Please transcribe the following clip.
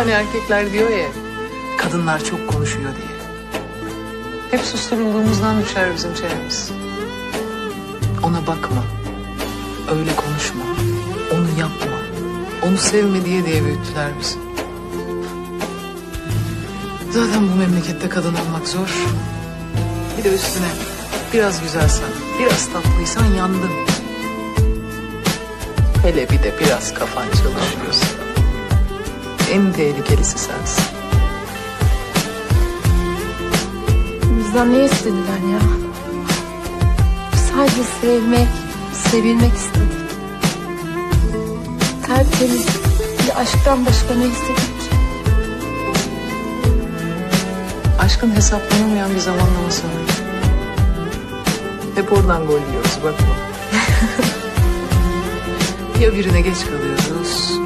Hani erkekler diyor ya, kadınlar çok konuşuyor diye. Hep susturulduğumuzdan düşer bizim çenemiz. Ona bakma, öyle konuşma, onu yapma, onu sevme diye diye büyüttüler bizi. Zaten bu memlekette kadın olmak zor. Bir de üstüne biraz güzelsen, biraz tatlıysan yandın. Hele bir de biraz kafan çalışıyorsa. En tehlikelisi sensin. Bizden ne istediler ya? Sadece sevmek, sevilmek istedik. Tertemiz bir aşktan başka ne istedik ki? Aşkın hesaplanamayan bir zamanlaması var. Hep oradan gol yiyoruz bakma. ya birine geç kalıyoruz.